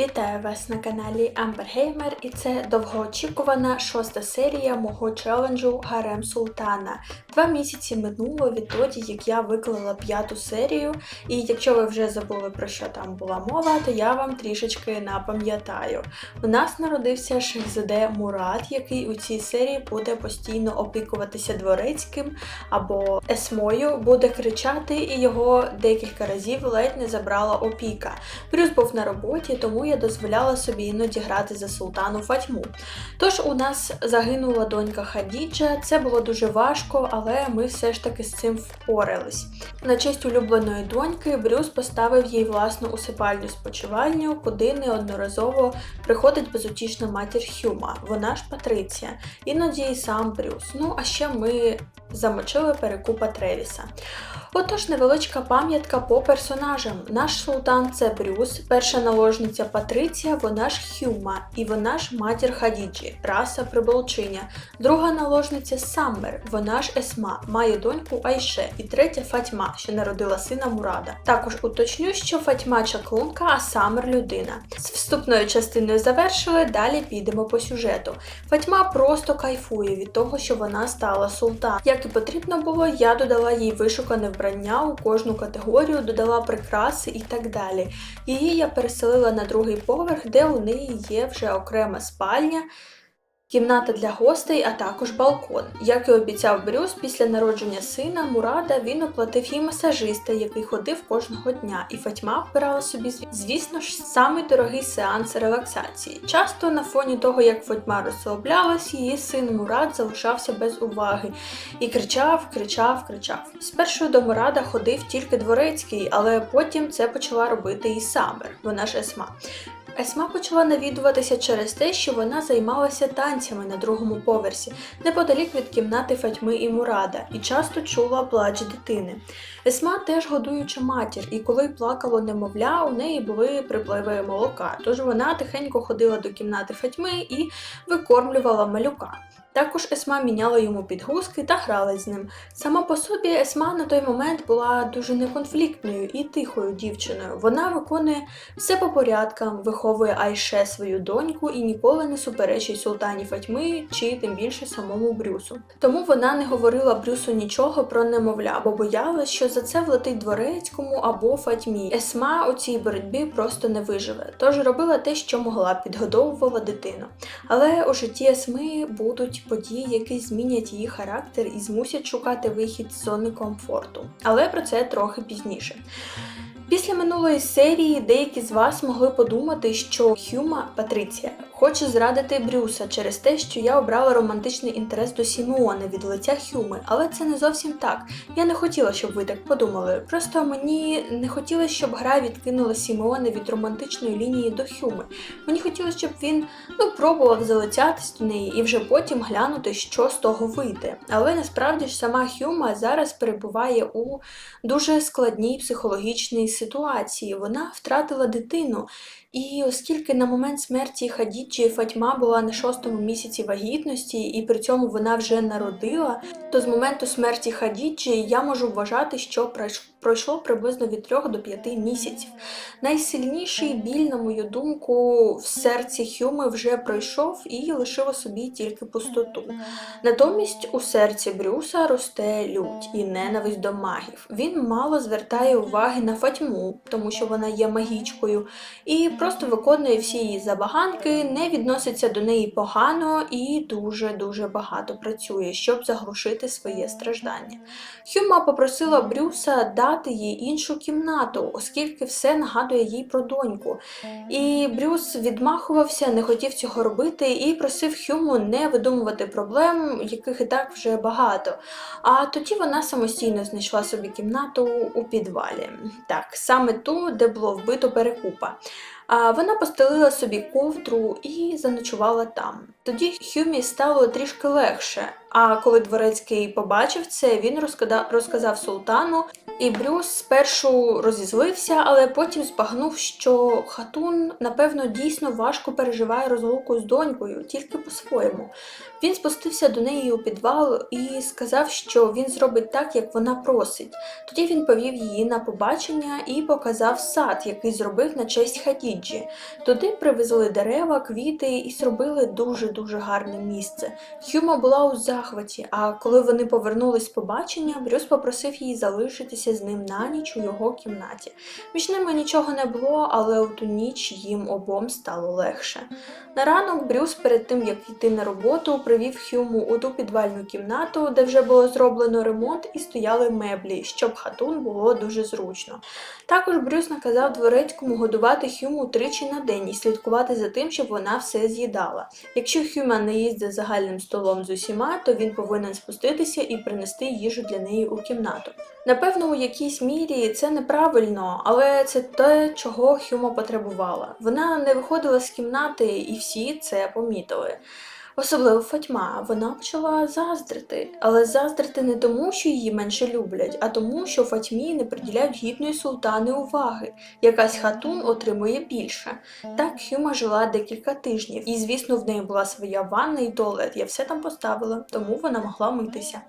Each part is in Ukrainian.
Вітаю вас на каналі Амбергеймер і це довгоочікувана шоста серія мого челенджу Гарем Султана. Два місяці минуло відтоді, як я виклала п'яту серію, і якщо ви вже забули про що там була мова, то я вам трішечки напам'ятаю. У нас народився Шехзаде Мурат, який у цій серії буде постійно опікуватися дворецьким або есмою, буде кричати, і його декілька разів ледь не забрала опіка. Брюс був на роботі, тому я дозволяла собі іноді грати за султану Фатьму. Тож у нас загинула донька Хадіджа, це було дуже важко, але ми все ж таки з цим впорались. На честь улюбленої доньки Брюс поставив їй власну усипальню спочивальню, куди неодноразово приходить безутішна матір Хюма, вона ж Патриція, іноді і сам Брюс. Ну а ще ми замочили перекупа Тревіса. Отож, невеличка пам'ятка по персонажам. Наш султан це Брюс, перша наложниця Патриція, вона ж Хюма, і вона ж матір Хадіджі, раса приболчиня. Друга наложниця Саммер, вона ж Есма, має доньку Айше, і третя Фатьма, що народила сина Мурада. Також уточню, що Фатьма чаклунка, а Саммер людина. З вступною частиною завершили, далі підемо по сюжету. Фатьма просто кайфує від того, що вона стала султан. Як і потрібно було, я додала їй вишукане вбрання у кожну категорію, додала прикраси і так далі. Її я переселила на другий поверх, де у неї є вже окрема спальня. Кімната для гостей, а також балкон. Як і обіцяв Брюс, після народження сина Мурада він оплатив їй масажиста, який ходив кожного дня, і Фатьма вбирала собі, звісно ж, самий дорогий сеанс релаксації. Часто на фоні того, як Фатьма розслаблялась, її син Мурад залишався без уваги і кричав, кричав, кричав. Спершу до Мурада ходив тільки дворецький, але потім це почала робити і Самер, вона ж Есма. Есма почала навідуватися через те, що вона займалася танцями на другому поверсі, неподалік від кімнати Фатьми і Мурада, і часто чула плач дитини. Есма теж годуюча матір, і коли плакало немовля, у неї були припливи молока, тож вона тихенько ходила до кімнати Фатьми і викормлювала малюка. Також Есма міняла йому підгузки та гралась з ним. Сама по собі Есма на той момент була дуже неконфліктною і тихою дівчиною. Вона виконує все по порядкам, виховує Айше свою доньку і ніколи не суперечить султані Фатьми чи тим більше самому Брюсу. Тому вона не говорила Брюсу нічого про немовля, бо боялась, що за це влетить дворецькому або Фатьмі. Есма у цій боротьбі просто не виживе, тож робила те, що могла, підгодовувала дитину. Але у житті Есми будуть події, які змінять її характер і змусять шукати вихід з зони комфорту. Але про це трохи пізніше. Після минулої серії деякі з вас могли подумати, що Хюма Патриція хоче зрадити Брюса через те, що я обрала романтичний інтерес до Сімеона від лиця Хюми, але це не зовсім так. Я не хотіла, щоб ви так подумали. Просто мені не хотілося, щоб гра відкинула Сімеона від романтичної лінії до Хюми. Мені хотілося, щоб він ну пробував залицятись до неї і вже потім глянути, що з того вийде. Але насправді ж сама Хюма зараз перебуває у дуже складній психологічній ситуації. Вона втратила дитину. І оскільки на момент смерті Хадіджі Фатьма була на шостому місяці вагітності, і при цьому вона вже народила, то з моменту смерті Хадіджі я можу вважати, що пройшло приблизно від 3 до 5 місяців. Найсильніший біль, на мою думку, в серці Хюми вже пройшов і лишив собі тільки пустоту. Натомість у серці Брюса росте лють і ненависть до магів. Він мало звертає уваги на Фатьму, тому що вона є магічкою. і просто виконує всі її забаганки, не відноситься до неї погано і дуже-дуже багато працює, щоб заглушити своє страждання. Хюма попросила Брюса дати їй іншу кімнату, оскільки все нагадує їй про доньку. І Брюс відмахувався, не хотів цього робити і просив Хюму не видумувати проблем, яких і так вже багато. А тоді вона самостійно знайшла собі кімнату у підвалі. Так, саме ту, де було вбито перекупа. А вона постелила собі ковдру і заночувала там. Тоді Хюмі стало трішки легше. А коли дворецький побачив це, він розказав, султану, і Брюс спершу розізлився, але потім збагнув, що хатун, напевно, дійсно важко переживає розлуку з донькою, тільки по-своєму. Він спустився до неї у підвал і сказав, що він зробить так, як вона просить. Тоді він повів її на побачення і показав сад, який зробив на честь Хадіджі. Туди привезли дерева, квіти і зробили дуже-дуже гарне місце. Хюма була у захваті, а коли вони повернулись з побачення, Брюс попросив її залишитися з ним на ніч у його кімнаті. Між ними нічого не було, але у ту ніч їм обом стало легше. На ранок Брюс, перед тим як йти на роботу, привів Хюму у ту підвальну кімнату, де вже було зроблено ремонт і стояли меблі, щоб хатун було дуже зручно. Також Брюс наказав дворецькому годувати Хюму тричі на день і слідкувати за тим, щоб вона все з'їдала. Якщо Хюма не за загальним столом з усіма, то він повинен спуститися і принести їжу для неї у кімнату. Напевно, у якійсь мірі це неправильно, але це те, чого Хюма потребувала. Вона не виходила з кімнати, і всі це помітили. Особливо Фатьма, вона почала заздрити, але заздрити не тому, що її менше люблять, а тому, що Фатьмі не приділяють гідної султани уваги. Якась хатун отримує більше. Так Хюма жила декілька тижнів, і, звісно, в неї була своя ванна і туалет. Я все там поставила, тому вона могла митися.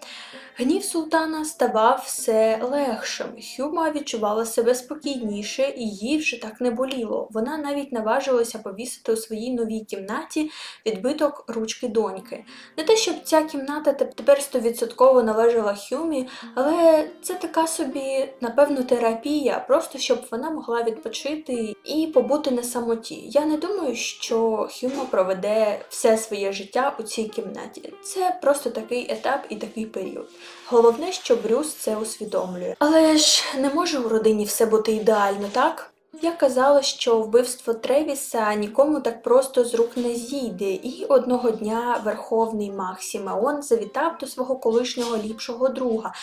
Гнів султана ставав все легшим. Хюма відчувала себе спокійніше, і їй вже так не боліло. Вона навіть наважилася повісити у своїй новій кімнаті відбиток ручки доньки. Не те, щоб ця кімната теп- тепер стовідсотково належала Хюмі, але це така собі, напевно, терапія, просто щоб вона могла відпочити і побути на самоті. Я не думаю, що Хюма проведе все своє життя у цій кімнаті. Це просто такий етап і такий період. Головне, що Брюс це усвідомлює. Але ж не може у родині все бути ідеально, так? Я казала, що вбивство Тревіса нікому так просто з рук не зійде, і одного дня верховний маг Сімеон завітав до свого колишнього ліпшого друга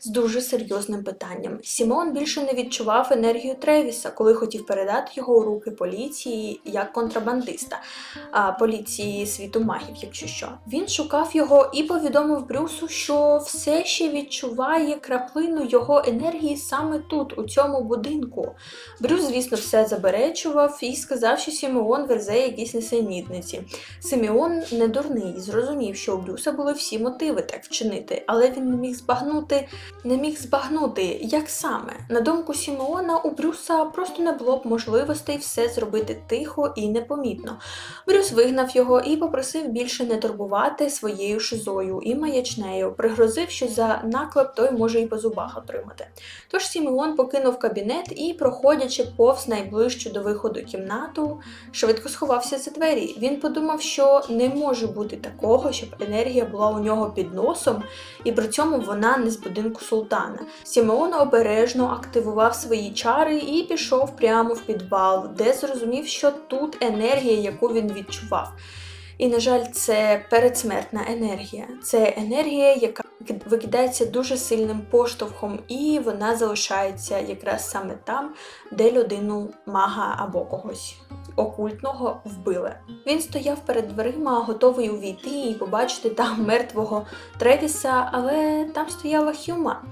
з дуже серйозним питанням. Сімеон більше не відчував енергію Тревіса, коли хотів передати його у руки поліції як контрабандиста, а поліції світу магів, якщо що. Він шукав його і повідомив Брюсу, що все ще відчуває краплину його енергії саме тут, у цьому будинку. Брюс, звісно, все заперечував і сказав, що Сімеон верзе якісь несенітниці. Симеон не дурний, зрозумів, що у Брюса були всі мотиви так вчинити, але він не міг збагнути, не міг збагнути, як саме. На думку Сімеона, у Брюса просто не було б можливостей все зробити тихо і непомітно. Брюс вигнав його і попросив більше не турбувати своєю шизою і маячнею, пригрозив, що за наклеп той може і по зубах отримати. Тож Сімеон покинув кабінет і, проходячи повз найближчу до виходу кімнату, швидко сховався за двері. Він подумав, що не може бути такого, щоб енергія була у нього під носом, і при цьому вона не з будинку султана. Сімеон обережно активував свої чари і пішов прямо в підвал, де зрозумів, що тут енергія, яку він відчував. І, на жаль, це передсмертна енергія. Це енергія, яка викидається дуже сильним поштовхом, і вона залишається якраз саме там, де людину мага або когось окультного вбили. Він стояв перед дверима, готовий увійти і побачити там мертвого Тревіса, але там стояла Хюма.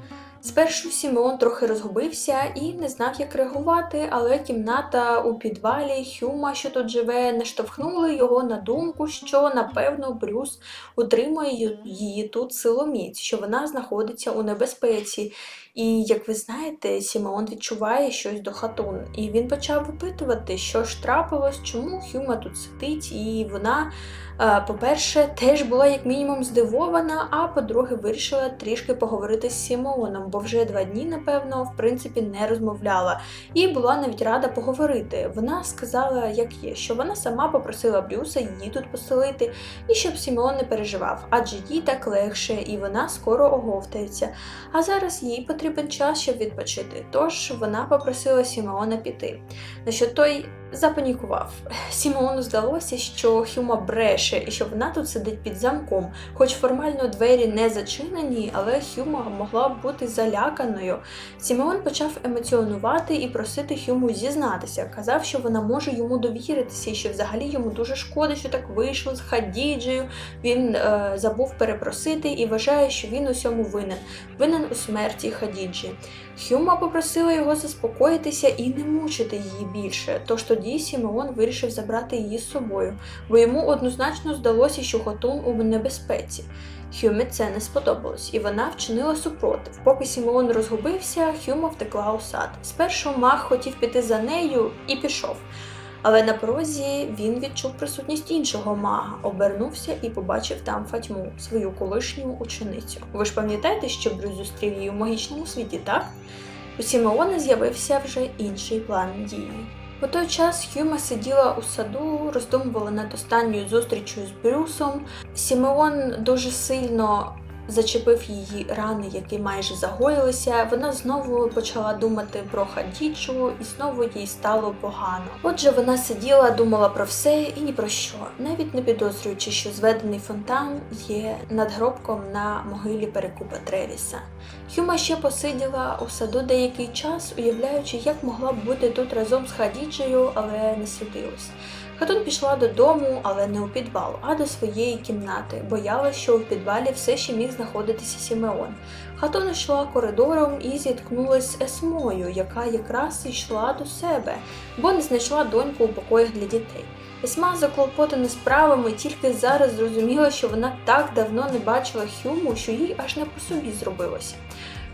Спершу Сімеон трохи розгубився і не знав, як реагувати, але кімната у підвалі Хюма, що тут живе, не штовхнули його на думку, що напевно Брюс утримує її тут силоміць, що вона знаходиться у небезпеці. І як ви знаєте, Сімеон відчуває щось до хатун, і він почав випитувати, що ж трапилось, чому Хюма тут сидить, і вона. Е, По-перше, теж була як мінімум здивована, а по-друге, вирішила трішки поговорити з Сімеоном, бо вже два дні, напевно, в принципі, не розмовляла. І була навіть рада поговорити. Вона сказала, як є, що вона сама попросила Брюса її тут поселити, і щоб Сімеон не переживав, адже їй так легше, і вона скоро оговтається. А зараз їй потрібен час, щоб відпочити. Тож вона попросила Сімеона піти. На що той запанікував. Сімеону здалося, що Хюма бреше і що вона тут сидить під замком. Хоч формально двері не зачинені, але Хюма могла бути заляканою. Сімеон почав емоціонувати і просити Хюму зізнатися. Казав, що вона може йому довіритися, і що взагалі йому дуже шкода, що так вийшло з Хадіджею. Він е, забув перепросити і вважає, що він усьому винен. Винен у смерті Хадіджі. Хюма попросила його заспокоїтися і не мучити її більше. Тож тоді Сімеон вирішив забрати її з собою, бо йому однозначно здалося, що Хотун у небезпеці. Хюмі це не сподобалось, і вона вчинила супротив. Поки Сімеон розгубився, Хюма втекла у сад. Спершу мах хотів піти за нею і пішов. Але на порозі він відчув присутність іншого мага, обернувся і побачив там Фатьму, свою колишню ученицю. Ви ж пам'ятаєте, що Брюс зустрів її у магічному світі, так? У Сімеона з'явився вже інший план дії. У той час Хюма сиділа у саду, роздумувала над останньою зустрічю з Брюсом. Сімеон дуже сильно зачепив її рани, які майже загоїлися. Вона знову почала думати про Хадічу, і знову їй стало погано. Отже, вона сиділа, думала про все і ні про що, навіть не підозрюючи, що зведений фонтан є надгробком на могилі перекупа Тревіса. Хюма ще посиділа у саду деякий час, уявляючи, як могла б бути тут разом з Хадіджею, але не судилось. Хатун пішла додому, але не у підвал, а до своєї кімнати. Боялась, що у підвалі все ще міг знаходитися Сімеон. Хатун йшла коридором і зіткнулась з Есмою, яка якраз йшла до себе, бо не знайшла доньку у покоях для дітей. Есма, заклопотана справами, тільки зараз зрозуміла, що вона так давно не бачила Хюму, що їй аж не по собі зробилося.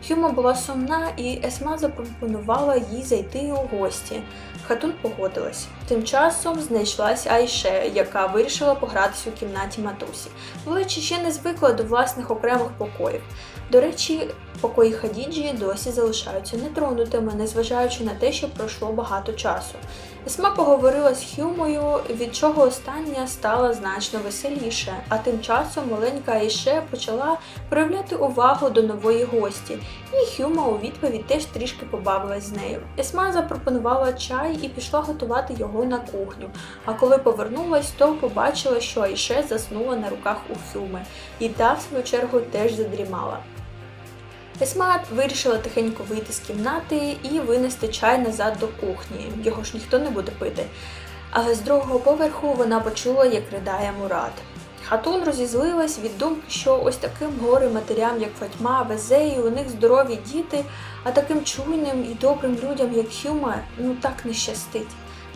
Хюма була сумна, і Есма запропонувала їй зайти у гості. Хатун погодилась. Тим часом знайшлась Айше, яка вирішила погратися у кімнаті матусі. Величі ще не звикла до власних окремих покоїв. До речі, покої Хадіджі досі залишаються нетронутими, незважаючи на те, що пройшло багато часу. Есма поговорила з Хюмою, від чого остання стала значно веселіше, а тим часом маленька Айше почала проявляти увагу до нової гості, і Хюма у відповідь теж трішки побавилась з нею. Есма запропонувала чай і пішла готувати його на кухню. А коли повернулась, то побачила, що Айше заснула на руках у Хюми, і та, в свою чергу, теж задрімала. Есма вирішила тихенько вийти з кімнати і винести чай назад до кухні. Його ж ніхто не буде пити. Але з другого поверху вона почула, як ридає Мурат. Хатун розізлилась від думки, що ось таким горим матерям, як Фатьма, везе, і у них здорові діти, а таким чуйним і добрим людям, як Хюма, ну так не щастить.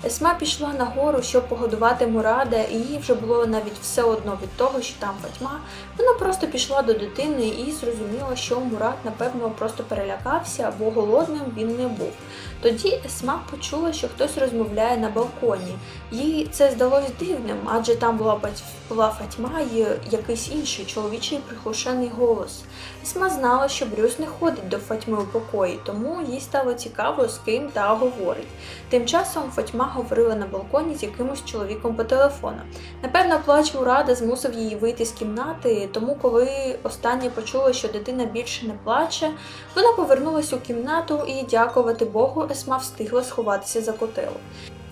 Есма пішла нагору, щоб погодувати Мурада, і їй вже було навіть все одно від того, що там Фатьма. Вона просто пішла до дитини і зрозуміла, що Мурад, напевно, просто перелякався, бо голодним він не був. Тоді Есма почула, що хтось розмовляє на балконі. Їй це здалось дивним, адже там була була Фатьма і якийсь інший чоловічий приглушений голос. Есма знала, що Брюс не ходить до Фатьми у покої, тому їй стало цікаво, з ким та говорить. Тим часом Фатьма говорила на балконі з якимось чоловіком по телефону. Напевно, плач Мурада змусив її вийти з кімнати, тому коли остання почула, що дитина більше не плаче, вона повернулась у кімнату і, дякувати Богу, Есма встигла сховатися за котел.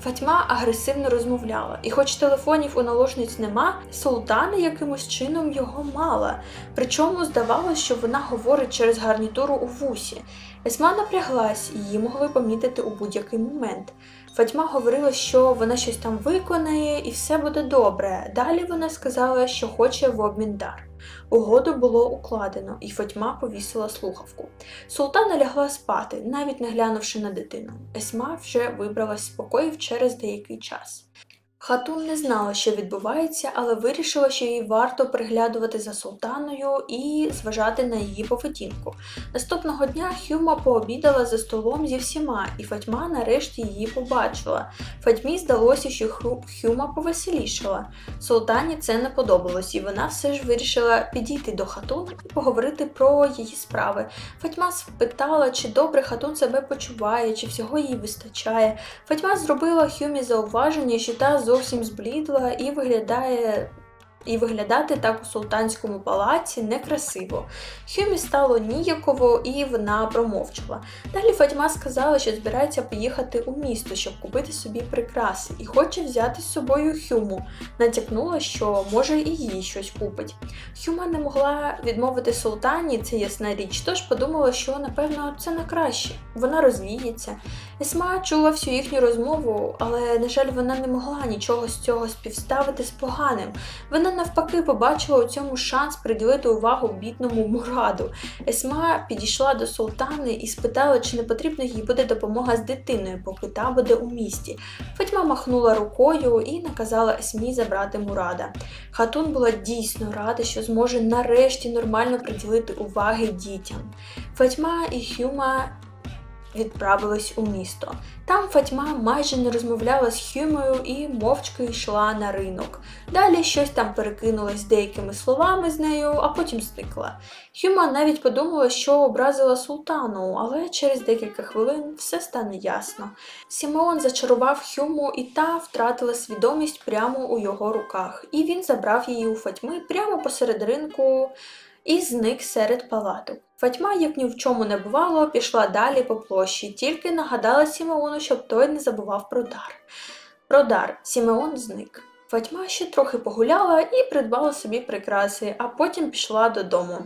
Фатьма агресивно розмовляла, і хоч телефонів у наложниць нема, султана якимось чином його мала. Причому здавалось, що вона говорить через гарнітуру у вусі. Есма напряглась, її могли помітити у будь-який момент. Фатьма говорила, що вона щось там виконає і все буде добре. Далі вона сказала, що хоче в обмін дар. Угоду було укладено, і Фатьма повісила слухавку. Султана лягла спати, навіть не глянувши на дитину. Есма вже вибралась з покоїв через деякий час. Хатун не знала, що відбувається, але вирішила, що їй варто приглядувати за султаною і зважати на її поведінку. Наступного дня Хюма пообідала за столом зі всіма, і Фатьма нарешті її побачила. Фатьмі здалося, що Хюма повеселішала. Султані це не подобалось, і вона все ж вирішила підійти до Хатун і поговорити про її справи. Фатьма спитала, чи добре Хатун себе почуває, чи всього їй вистачає. Фатьма зробила Хюмі зауваження, що та зовсім зблідла і виглядає. І виглядати так у султанському палаці некрасиво. Хюмі стало ніяково і вона промовчала. Далі Фатьма сказала, що збирається поїхати у місто, щоб купити собі прикраси, і хоче взяти з собою Хюму. Натякнула, що може і їй щось купить. Хюма не могла відмовити султані, це ясна річ, тож подумала, що напевно це на краще. Вона розвіється. Есма чула всю їхню розмову, але, на жаль, вона не могла нічого з цього співставити з поганим. Вона навпаки побачила у цьому шанс приділити увагу бідному Мураду. Есма підійшла до султани і спитала, чи не потрібна їй буде допомога з дитиною, поки та буде у місті. Фатьма махнула рукою і наказала Есмі забрати Мурада. Хатун була дійсно рада, що зможе нарешті нормально приділити уваги дітям. Фатьма і Хюма відправились у місто. Там Фатьма майже не розмовляла з Хюмою і мовчки йшла на ринок. Далі щось там перекинулось деякими словами з нею, а потім зникла. Хюма навіть подумала, що образила султану, але через декілька хвилин все стане ясно. Сімеон зачарував Хюму, і та втратила свідомість прямо у його руках, і він забрав її у Фатьми прямо посеред ринку і зник серед палаток. Фатьма, як ні в чому не бувало, пішла далі по площі, тільки нагадала Сімеону, щоб той не забував про дар. Про дар Сімеон зник. Фатьма ще трохи погуляла і придбала собі прикраси, а потім пішла додому.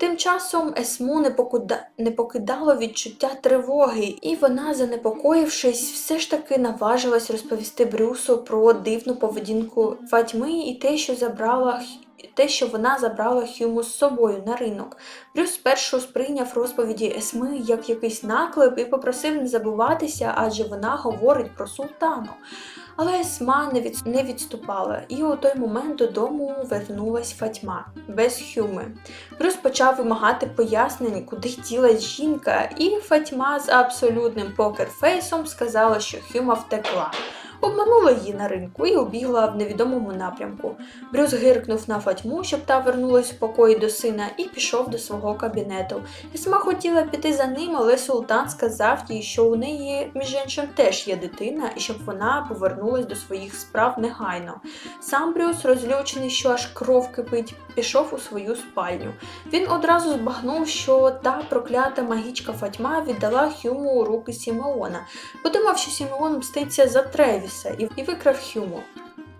Тим часом Есму не, покуда... не покидало відчуття тривоги, і вона, занепокоївшись, все ж таки наважилась розповісти Брюсу про дивну поведінку Фатьми і те, що забрала те, що вона забрала Хюму з собою на ринок. Брюс спершу сприйняв розповіді Есми як якийсь наклеп і попросив не забуватися, адже вона говорить про султану. Але Есма не, від... не відступала, і у той момент додому вернулась Фатьма без Хюми. Брюс почав вимагати пояснень, куди ділась жінка, і Фатьма з абсолютним покерфейсом сказала, що Хюма втекла обманула її на ринку і убігла в невідомому напрямку. Брюс гиркнув на Фатьму, щоб та вернулась в покої до сина, і пішов до свого кабінету. Есма хотіла піти за ним, але султан сказав їй, що у неї, між іншим, теж є дитина, і щоб вона повернулась до своїх справ негайно. Сам Брюс, розлючений, що аж кров кипить, пішов у свою спальню. Він одразу збагнув, що та проклята магічка Фатьма віддала Хюму у руки Сімеона. Подумав, що Сімеон мститься за Треві. Девіса і, викрав Хюму.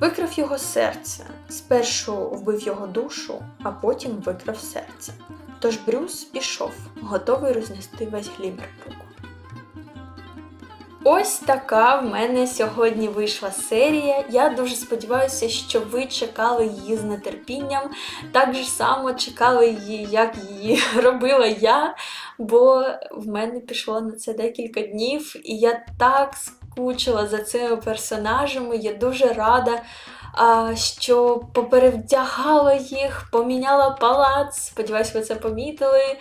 Викрав його серце. Спершу вбив його душу, а потім викрав серце. Тож Брюс пішов, готовий рознести весь Глібербрук. Ось така в мене сьогодні вийшла серія. Я дуже сподіваюся, що ви чекали її з нетерпінням. Так же само чекали її, як її робила я, бо в мене пішло на це декілька днів, і я так скучила за цими персонажами. Я дуже рада, що поперевдягала їх, поміняла палац. Сподіваюсь, ви це помітили.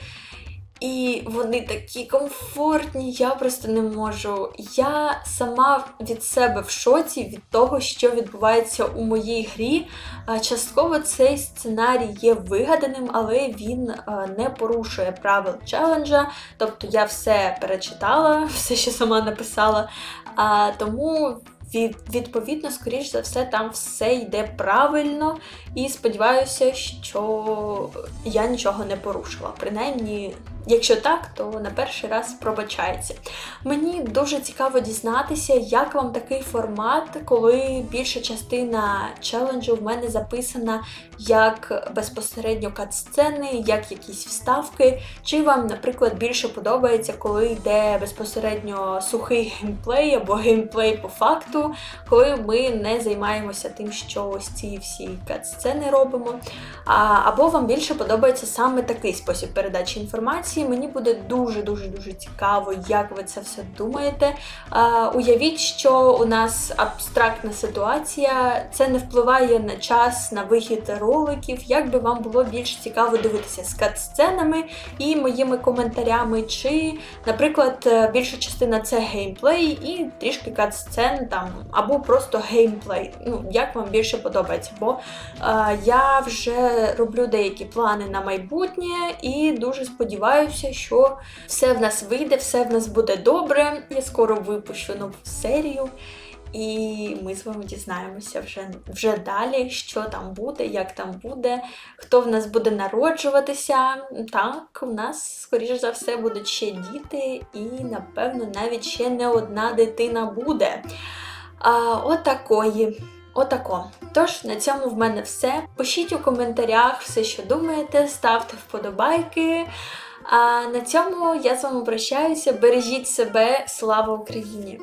І вони такі комфортні, я просто не можу. Я сама від себе в шоці від того, що відбувається у моїй грі. Частково цей сценарій є вигаданим, але він не порушує правил челенджа. Тобто я все перечитала, все, що сама написала. Тому Відповідно, скоріш за все, там все йде правильно, і сподіваюся, що я нічого не порушила. Принаймні, якщо так, то на перший раз пробачається. Мені дуже цікаво дізнатися, як вам такий формат, коли більша частина челенджу в мене записана як безпосередньо кат-сцени, як якісь вставки. Чи вам, наприклад, більше подобається, коли йде безпосередньо сухий геймплей або геймплей по факту коли ми не займаємося тим, що ось ці всі кат-сцени робимо. Або вам більше подобається саме такий спосіб передачі інформації. Мені буде дуже-дуже дуже цікаво, як ви це все думаєте. А, Уявіть, що у нас абстрактна ситуація, це не впливає на час, на вихід роликів. Як би вам було більш цікаво дивитися з кат-сценами і моїми коментарями, чи, наприклад, більша частина це геймплей і трішки кат-сцен там або просто геймплей. Ну, як вам більше подобається, бо е, я вже роблю деякі плани на майбутнє і дуже сподіваюся, що все в нас вийде, все в нас буде добре. Я скоро випущу нову серію. І ми з вами дізнаємося вже вже далі, що там буде, як там буде, хто в нас буде народжуватися. Так, у нас, скоріш за все, будуть ще діти, і, напевно, навіть ще не одна дитина буде. А, Отакої. Отако. Тож, на цьому в мене все. Пишіть у коментарях все, що думаєте, ставте вподобайки. А на цьому я з вами прощаюся. Бережіть себе, слава Україні!